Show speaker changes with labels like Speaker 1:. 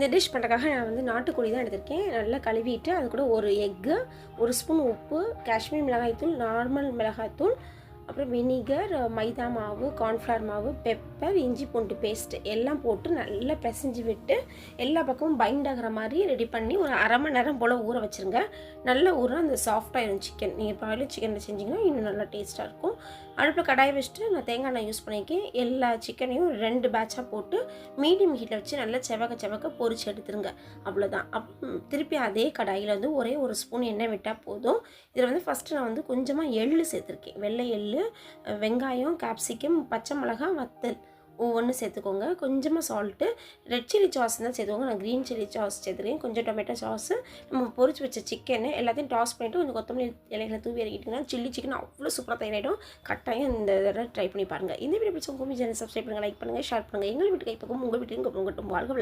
Speaker 1: இந்த டிஷ் பண்ணுறதுக்காக நான் வந்து நாட்டுக்கோழி தான் எடுத்திருக்கேன். நல்லா கழுவிட்டு அது கூட ஒரு எக்கு ஒரு ஸ்பூன் உப்பு காஷ்மீர் மிளகாய்த்தூள் நார்மல் மிளகாய்த்தூள் அப்புறம் வினிகர் மைதா மாவு கார்ன்ஃப்ளவர் மாவு பெப்பர் இஞ்சி பூண்டு பேஸ்ட் எல்லாம் போட்டு நல்லா பிசைஞ்சு விட்டு எல்லா பக்கமும் பைண்ட் ஆகிற மாதிரி ரெடி பண்ணி ஒரு அரை மணி நேரம் போல் ஊற வச்சுருங்க. நல்லா ஊற அந்த சாஃப்டாகிடும் சிக்கன் நீங்கள் பாயில் சிக்கனில் செஞ்சிங்கன்னா இன்னும் நல்லா டேஸ்ட்டாக இருக்கும். அடுப்பில் கடாயை வச்சுட்டு நான் தேங்காய் எண்ணெய் யூஸ் பண்ணியிருக்கேன் எல்லா சிக்கனையும் ரெண்டு பேட்சாக போட்டு மீடியம் ஹீட்டில் வச்சு நல்லா செவக்க செவக்க பொறிச்சு எடுத்துருங்க. அவ்வளோதான் அப் திருப்பி அதே கடாயில் வந்து ஒரே ஒரு ஸ்பூன் எண்ணெய் விட்டால் போதும். இதில் வந்து ஃபஸ்ட்டு நான் வந்து கொஞ்சமாக எள்ளு சேர்த்துருக்கேன். வெள்ளை எள்ளு வெங்காயம் கேப்சிக்கம் பச்சை மிளகாய் வத்தல் ஒவ்வொன்றும் சேர்த்துக்கோங்க. கொஞ்சமாக சால்ட்டு ரெட் சில்லி சாஸ் தான் சேர்த்துக்கோங்க. நான் க்ரீன் சில்லி சாஸ் சேர்த்துருக்கேன் கொஞ்சம் டொமேட்டோ சாஸு நம்ம பொறிச்சு வச்ச சிக்கனு எல்லாத்தையும் டாஸ் பண்ணிவிட்டு கொஞ்சம் கொத்தமல்லி இலைகளை தூவி இறக்கிட்டிங்கன்னா சில்லி சிக்கன் அவ்வளோ சூப்பராக தயாராகிடும் கட்டாயம் இந்த தடவை ட்ரை பண்ணி பாருங்கள் இந்த வீடியோ பிடிச்சவங்க சேனல் சப்ஸ்கிரைப் பண்ணுங்கள் லைக் பண்ணுங்கள் ஷேர் பண்ணுங்கள் எங்கள் வீட்டுக்கு கைப்பக்கம் உங்கள் வீட்டுக்கு உங்கள் வாழ்க்கை